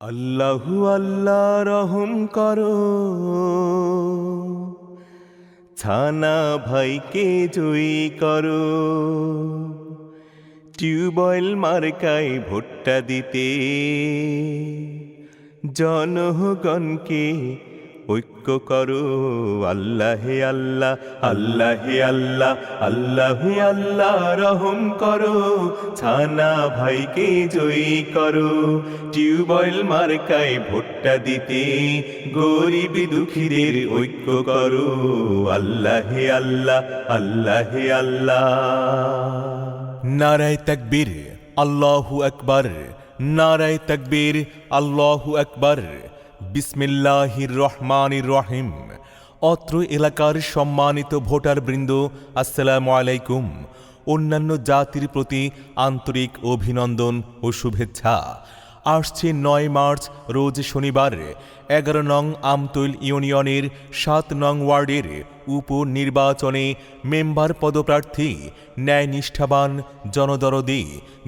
আল্লাহু আল্লাহ রহম করো। ছানা ভাইকে জয়ী করো। টিউবয়েল মার্কায় ভুট্টা দিতে। জনগণকে ঐক্য করো, আল্লাহে আল্লাহ আল্লাহে আল্লাহ আল্লাহে আল্লাহ, রহম করো, ছানা ভাইকে জয়ী করো। টিউবয়েল মার্কায় ভুট্টা দিতে গরিব দুঃখীদের ঐক্য করো, আল্লাহে আল্লাহ আল্লাহে আল্লাহ। নারায় তাকবীর, আল্লাহু আকবার, নারায় তাকবীর, আল্লাহু আকবার। বিসমিল্লাহির রহমানির রহিম। অত্র এলাকার সম্মানিত ভোটার বৃন্দ আসসালামু আলাইকুম। অন্যান্য জাতির প্রতি আন্তরিক অভিনন্দন ও শুভেচ্ছা। আসছে নয় মার্চ, রোজ শনিবার, এগারো নং আমতুল ইউনিয়নের সাত নং ওয়ার্ডের উপনির্বাচনে মেম্বার পদপ্রার্থী ন্যায় নিষ্ঠাবান জনদরদি,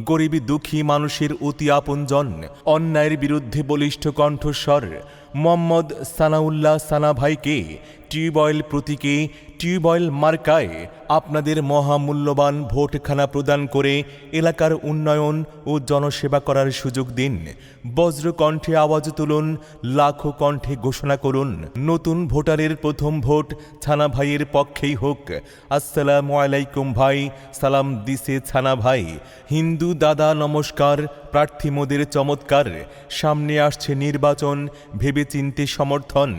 গরিবী দুঃখী মানুষের অতি আপনজন, অন্যায়ের বিরুদ্ধে বলিষ্ঠ কণ্ঠস্বর মোহাম্মদ সানাউল্লাহ সানা ভাইকে টিউবয়েল প্রতীকে টিউবয়েল মার্কায় আপনাদের মহামূল্যবান ভোটখানা প্রদান করে এলাকার উন্নয়ন ও জনসেবা করার সুযোগ দিন। বজ্র কণ্ঠে আওয়াজ তুলুন, লাখো কণ্ঠে ঘোষণা করুন। নতুন ভোটারের প্রথম ভোট ছানা ভাইয়ের পক্ষেই হোক। আসসালামু আলাইকুম ভাই, সালাম দিছে ছানা ভাই। হিন্দু দাদা নমস্কার, প্রার্থী মোদের চমৎকার। সামনে আসছে নির্বাচন ভেবে চিনতে সমর্থন।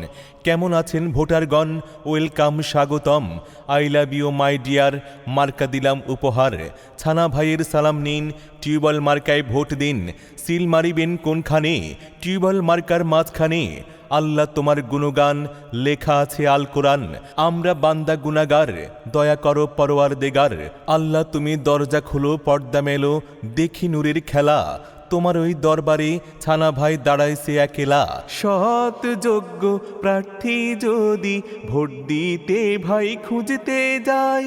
কেমন আছেন ভোটারগণ? ওয়েলকাম, স্বাগতম। I love you, my dear মার্কা দিলাম উপহার। ছানা ভাইয়ের সালাম নিন, টিউবওয়েল মার্কায় ভোট দিন। সিল মারিবেন কোনখানে? টিউবওয়েল মার্কার মাঝখানে। আল্লাহ তোমার গুণগান, লেখা আছে আল কোরআন। আমরা বান্দা গুনাগার দয়া করো পরোয়ার দেগার আল্লাহ তুমি দরজা খুলো, পর্দা মেলো, দেখি নূরের খেলা। তোমার ওই দরবারে ছানা ভাই দাঁড়াইছে একেলা। সৎ যোগ্য প্রার্থী যদি ভোট দিতে ভাই খুঁজতে যাই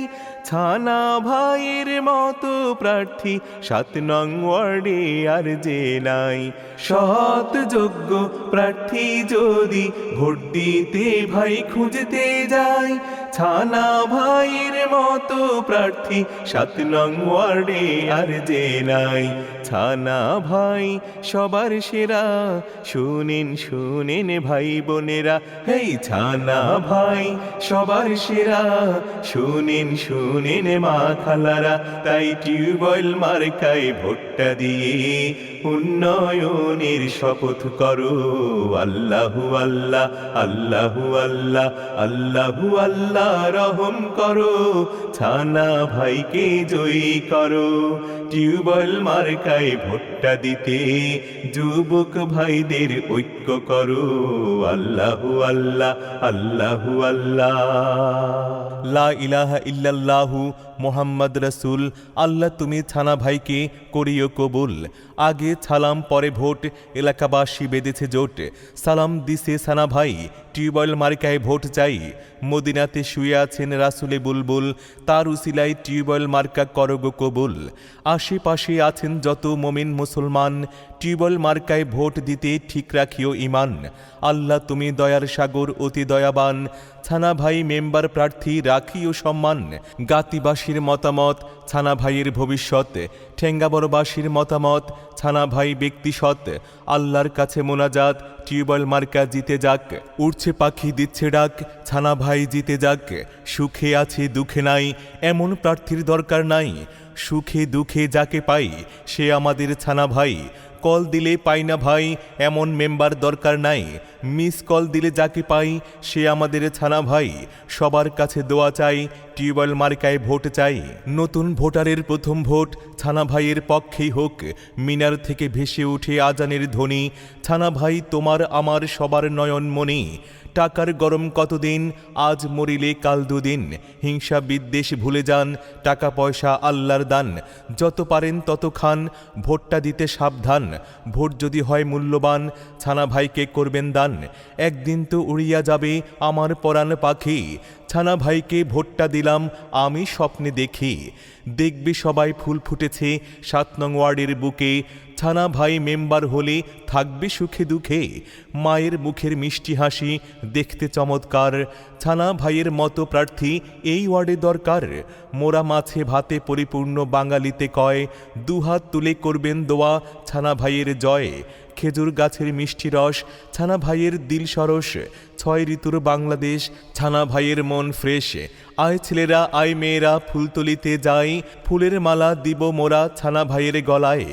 ছানা ভাইয়ের মতো প্রার্থী সাত নং ওয়ার্ডে আর যে নাই। সৎ যোগ্য প্রার্থী যদি ভোট দিতে ভাই খুঁজতে যাই ছানা ভাইয়ের মতো প্রার্থী, সাত নং ওয়ার্ডে আর যে নাই। ছানা ভাই সবার সেরা, শুনেন শুনেন ভাই বোনেরা। হেই ছানা ভাই সবার সেরা, শুনেন শুনেন মা খালারা। তাই টিউবয়েল মার্কায় ভোটটা দিয়ে উন্নয়নের শপথ করো। আল্লাহু আল্লাহ আল্লাহু আল্লাহ আল্লাহু আল্লাহ। রহম করো, ছানা ভাইকে জয়ী করো। টিউবয়েল মার্কায় ভোটটা দিতে যুবক ভাইদের ঐক্য করো। আল্লাহু আল্লাহ আল্লাহু আল্লাহ। লা ইলাহা ইল্লাল্লাহু মোহাম্মদ রসুল, আল্লাহ তুমি ছানা ভাইকে করিও কবুল। আগে ছালাম, পরে ভোট, এলাকাবাসী বেঁধেছে জোট। সালাম দিছে সানা ভাই টিউবয়েল মার্কায় ভোট চাই। মদিনাতে শুয়ে আছেন রাসুলে বুলবুল, তার উসিলায় টিউবওয়েল মার্কা করগ কবুল। আশেপাশে আছেন যত মমিন মুসলমান, টিউবওয়েল মার্কায় ভোট দিতে ঠিক রাখিও ইমান আল্লাহ তুমি দয়ার সাগর অতি দয়াবান ছানা ভাই মেম্বার প্রার্থী রাখি ও সম্মান, গাতিবাসীর মতামত ছানা ভাইয়ের ভবিষ্যৎ, ঠেঙ্গাবরবাসীর মতামত ছানা ভাই ব্যক্তি সৎ, আল্লাহর কাছে মোনাজাত, টিউবওয়েল মার্কা জিতে যাক, উড়ছে পাখি দিচ্ছে ডাক ছানা ভাই জিতে যাক, সুখে আছে দুঃখে নাই, এমন প্রার্থীর দরকার নাই, সুখে দুঃখে যাকে পাই, সে আমাদের ছানা ভাই কল দিলে পাই না ভাই, এমন মেম্বার দরকার নাই। মিস কল দিলে যাকে পাই, সে আমাদের ছানা ভাই। সবার কাছে দোয়া চাই, টিউবওয়েল মার্কায় ভোট চাই। নতুন ভোটারের প্রথম ভোট ছানা ভাইয়ের পক্ষেই হোক। মিনার থেকে ভেসে উঠে আজানের ধ্বনি, ছানা ভাই, তোমার আমার সবার নয়ন মনি টাকার গরম কতদিন? আজ মরিলে কাল দুদিন। হিংসা বিদ্বেষ ভুলে যান, টাকা পয়সা আল্লাহর দান। যত পারেন তত খান, ভোটটা দিতে সাবধান। ভোট যদি হয় মূল্যবান, ছানা ভাইকে করবেন দান? একদিন তো উড়িয়া যাবে আমার পরাণ পাখি। ছানা ভাইকে ভোটটা দিলাম, আমি স্বপ্নে দেখি। দেখবে সবাই ফুল ফুটেছে, সাত নং ওয়ার্ডের বুকে। ছানা ভাই মেম্বার হলে থাকবে সুখে দুঃখে। মায়ের মুখের মিষ্টি হাসি দেখতে চমৎকার। ছানা ভাইয়ের মতো প্রার্থী এই ওয়ার্ডে দরকার। মোরা মাছে ভাতে পরিপূর্ণ বাঙালিতে কয়, দুহাত তুলে করবেন দোয়া, ছানা ভাইয়ের জয়। খেজুর গাছের মিষ্টি রস, ছানা ভাইয়ের দিল সরস, ছয় ঋতুর বাংলাদেশ, ছানা ভাইয়ের মন ফ্রেশ। আয় ছেলেরা, আয় মেয়েরা ফুলতলিতে যাই, ফুলের মালা দিব মোরা ছানা ভাইয়ের গলায়।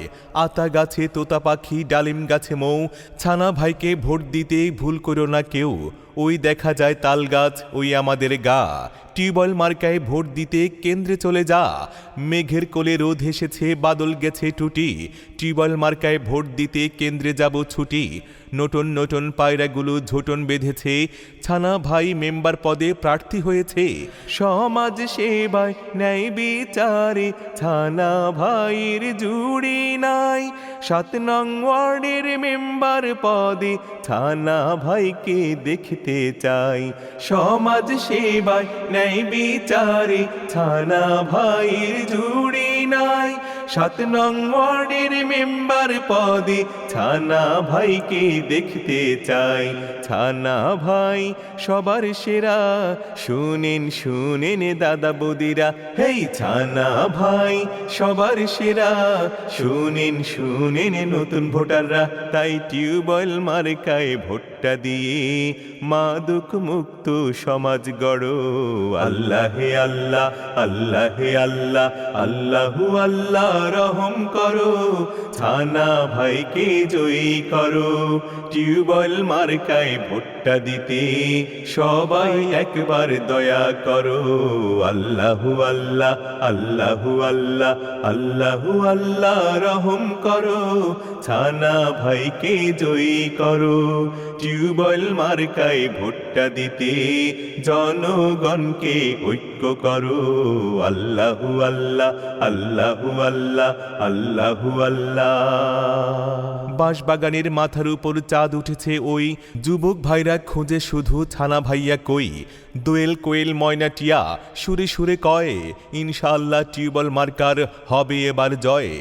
আতা গাছে, তোতা পাখি, ডালিম গাছে মৌ, ছানা ভাইকে ভোট দিতে ভুল করো না কেউ। ওই দেখা যায় তাল গাছ, ওই আমাদের গা। টিউবওয়েল মার্কায় ভোট দিতে কেন্দ্রে চলে যা। মেঘের কোলে রোদ এসেছে, বাদল গেছে টুটি। টিউবওয়েল মার্কায় ভোট দিতে কেন্দ্রে যাব ছুটি। নতুন নতুন পায়রাগুলো ঝোটন বেঁধেছে। ছানা ভাই মেম্বার পদে প্রার্থী হয়েছে। সমাজ সেবায় ন্যায় বিচারে ছানা ভাইয়ের জুড়ি নাই। সাত নং ওয়ার্ডের মেম্বার পদে ছানা ভাইকে দেখতে চাই। সমাজ সেবায় ন্যায় বিচারে ছানা ভাইয়ের জুড়ি নাই। সাত নং ওয়ার্ডের মেম্বার পদে ছানা ভাইকে দেখতে চাই। ছানা ভাই সবার সেরা, শুনেন শুনেন দাদা বৌদিরা। হেই ছানা ভাই সবার সেরা, শুনেন শুনেন নতুন ভোটাররা। তাই টিউবওয়েল মার্কায় ভোটটা দিয়ে মাদক মুক্ত সমাজ গড়ো। আল্লাহ আল্লাহ আল্লাহ আল্লাহ, আল্লাহু আল্লাহ রহম করো। ছানা ভাইকে জয়ী করো। টিউবওয়েল মার্কায় ভোটটা দিতে সবাই একবার দয়া করো। আল্লাহু আল্লাহ আল্লাহু আল্লাহ আল্লাহু আল্লাহ রহম করো। ছানা ভাইকে জয়ী করো। টিউবওয়েল মার্কায় ভোটটা দিতে জনগণকে ঐক্য করো। আল্লাহু আল্লাহ আল্লাহু আল্লাহ আল্লাহু আল্লাহ। বাঁশবাগানের মাথার উপর চাঁদ উঠেছে ওই যুবক ভাইরা খুঁজে শুধু ছানা ভাইয়া কই? দোয়েল কোয়েল ময়না টিয়া সুরে সুরে কয়, ইনশাআল্লাহ টিউবল মার্কার হবে এবার জয়।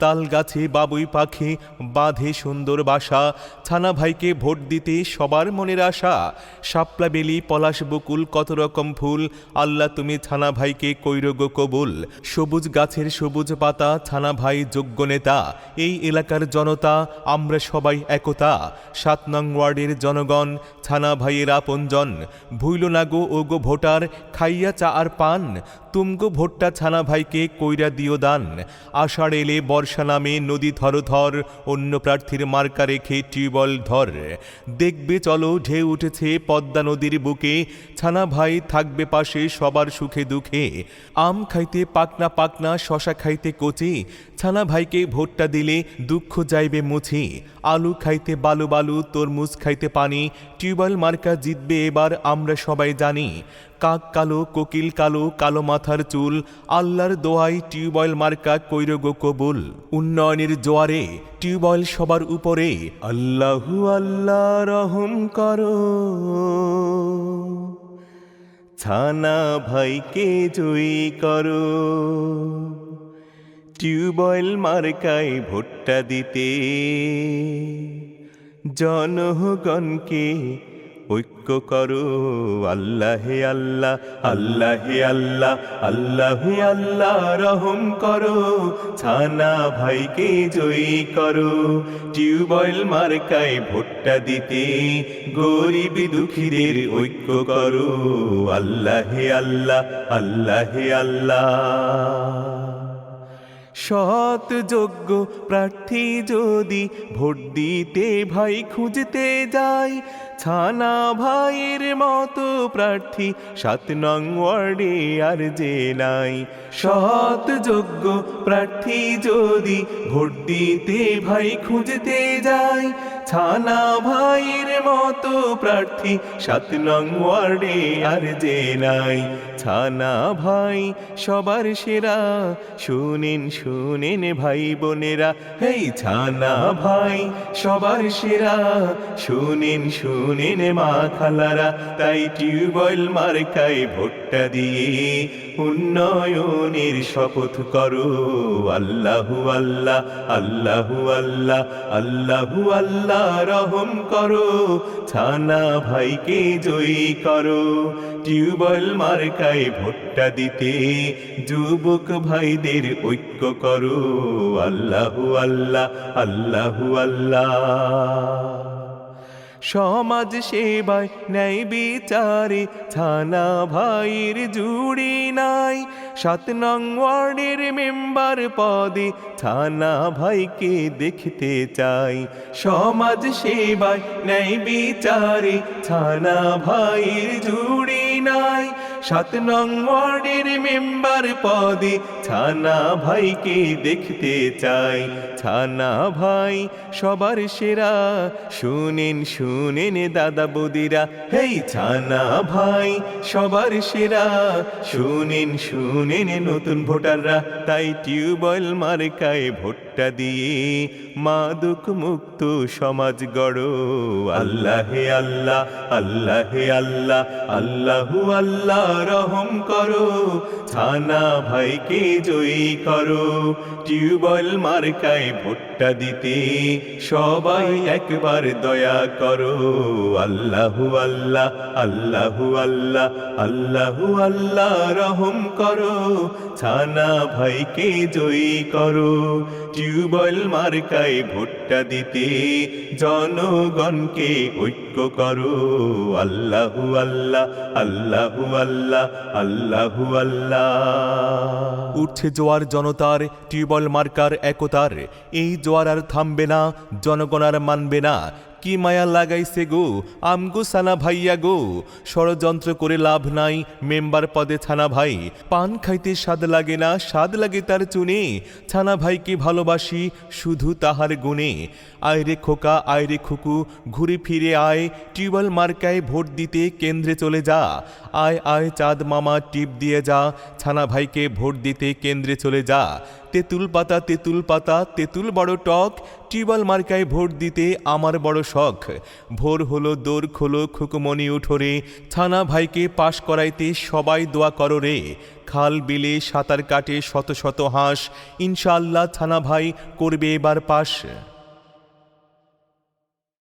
তাল গাছে বাবুই পাখি বাঁধে সুন্দর বাসা, ছানা ভাইকে ভোট দিতে সবার মনের আশা। শাপলা বেলি, পলাশ বকুল, কত রকম ফুল। আল্লাহ তুমি ছানা ভাইকে কৈরগ কবুল। সবুজ গাছের সবুজ পাতা ছানা ভাই যোগ্য নেতা। এই এলাকার জনতা, আমরা সবাই একতা। সাত নং ওয়ার্ডের জনগণ ছানা ভাইয়ের আপনজন। ভুইল না গো ও গো ভোটার, খাইয়া চা আর পান। তুমগো ভোট্টা ছানা ভাইকে কইরা দিও দান। আষাঢ় এলে বর্ষা নামে নদী ধর ধর, অন্য প্রার্থীর মার্কা রেখে টিউবওয়েল ধর। দেখবে চলো ঢেউ উঠেছে পদ্মা নদীর বুকে, ছানা ভাই থাকবে পাশে সবার সুখে দুঃখে। আম খাইতে পাকনা পাকনা, শশা খাইতে কচি, ছানা ভাইকে ভোটটা দিলে দুঃখ যাইবে মুছি। আলু খাইতে বালু বালু, তরমুজ খাইতে পানি, টিউবওয়েল মার্কা জিতবে এবার আমরা সবাই জানি। কাক কালো, কোকিল কালো কালো মাথার চুল, আল্লাহর দোয়াই টিউবওয়েল মার্কা কৈরগো কবুল। উন্নয়নের জোয়ারে টিউবওয়েল সবার উপরে। আল্লাহু আল্লাহ রহম করো। ছানা ভাইকে জয়ী করো। টিউবওয়েল মার্কায় ভোটটা দিতে। জনগণকে ঐক্য করো, আল্লাহে আল্লাহ আল্লাহে আল্লাহ আল্লাহে আল্লাহ, রহম করো, ছানা ভাইকে জয়ী করো। টিউবওয়েল মার্কায় ভোটটা দিতে গরিব দুঃখীদের ঐক্য করো, আল্লাহে আল্লাহ আল্লাহে আল্লাহ। সৎ যোগ্য প্রার্থী যদি ভোট দিতে ভাই খুঁজতে যাই ছানা ভাইয়ের মতো প্রার্থী সাত নং ওয়ার্ডে আর যে নাই। সৎ যোগ্য প্রার্থী যদি ভোট দিতে ভাই খুঁজতে যায় ছানা ভাইয়ের মতো প্রার্থী, সাত নং ওয়ার্ডে আর যে নাই। ছানা ভাই সবার সেরা, শুনেন শুনেন ভাই বোনেরা। হেই ছানা ভাই সবার সেরা, শুনেন শুনেন মা খালারা। তাই টিউবওয়েল মার্কায় ভোটটা দিয়ে উন্নয়নের শপথ করো। আল্লাহু আল্লাহ আল্লাহু আল্লাহ আল্লাহু আল্লাহ। রহম করো, ছানা ভাইকে জয়ী করো। টিউবওয়েল মার্কায় ভোটটা দিতে যুবক ভাইদের ঐক্য করো। আল্লাহু আল্লাহ আল্লাহু আল্লাহ। সমাজ সেবায় ন্যায় বিচারে, থানা ভাইয়ের জুড়ি নাই। সাত নং ওয়ার্ডের মেম্বার পদে থানা ভাইকে দেখতে চাই। সমাজ সেবায় ন্যায় বিচারে, থানা ভাইয়ের জুড়ি নাই। সাত নং ওয়ার্ডের মেম্বার পদে থানা ভাইকে দেখতে চাই। থানা ভাই, সবার সেরা। শুনেন শুনেন দাদা বৌদিরা, হেই ছানা ভাই, সবার সেরা। শুনেন শুনেন নতুন ভোটাররা, তাই টিউবওয়েল মার্কায় ভোটটা দিয়ে মাদক মুক্ত সমাজ গড়ো। আল্লাহ হে আল্লাহ আল্লাহ হে আল্লাহ, আল্লাহু আল্লাহ রহম করো। ছানা ভাইকে জয়ী করো। টিউবওয়েল মার্কায় ভোটটা দিতে সবাই একবার দয়া করো। আল্লাহু আল্লাহ আল্লাহু আল্লাহ আল্লাহু আল্লাহ রহম করো। ছানা ভাইকে জয়ী করো। টিউবওয়েল মার্কায় ভোটটা দিতে জনগণকে ঐক্য করো। আল্লাহু আল্লাহ আল্লাহু আল্লাহ আল্লাহু আল্লাহ। উঠছে জোয়ার জনতার, টিউবওয়েল মার্কার একতার। এই জোয়ার আর থামবে না, জনগণ আর মানবে না। কি মায়া লাগাইছে গো, আমগো সানা ভাইয়া গো। ষড়যন্ত্র করে লাভ নাই, মেম্বার পদে ছানা ভাই। পান খাইতে স্বাদ লাগে না, স্বাদ লাগে তার চুনে। ছানা ভাইকে ভালোবাসি, শুধু তাহার গুণে। আয়রে খোকা, আয় রে খুকু, ঘুরে ফিরে আয়। টিউবওয়েল মার্কায় ভোট দিতে কেন্দ্রে চলে যা। আয় আয়, চাঁদ মামা, টিপ দিয়ে যা। ছানা ভাইকে ভোট দিতে কেন্দ্রে চলে যা। তেঁতুল পাতা তেঁতুল পাতা, তেঁতুল বড় টক। টিউবওয়েল মার্কায় ভোট দিতে আমার বড় শখ। ভোর হলো, দোর খোলো খুকুমনি উঠোরে ছানা ভাইকে পাশ করাইতে সবাই দোয়া করো রে। খাল বিলে সাঁতার কাটে শত শত হাঁস। ইনশাআল্লাহ ছানা ভাই করবে এবার পাশ।